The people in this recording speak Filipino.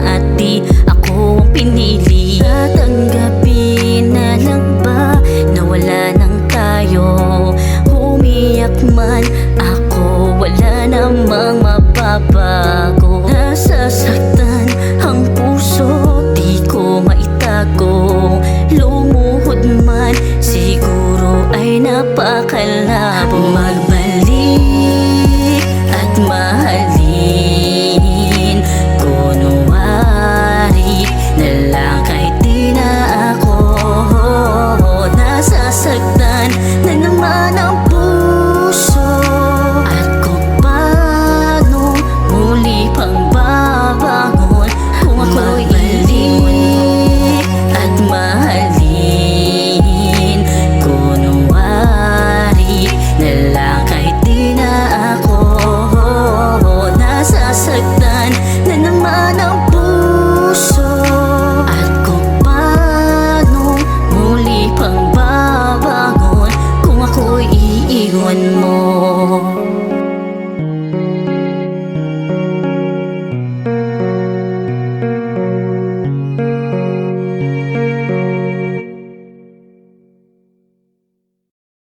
at di ako ang pinili. Tatanggapin na lang ba na wala nang tayo? Umiyak man ako wala namang mapapago Nasasaktan ang puso di ko maitago. Lumuhod man siguro ay napakalabo.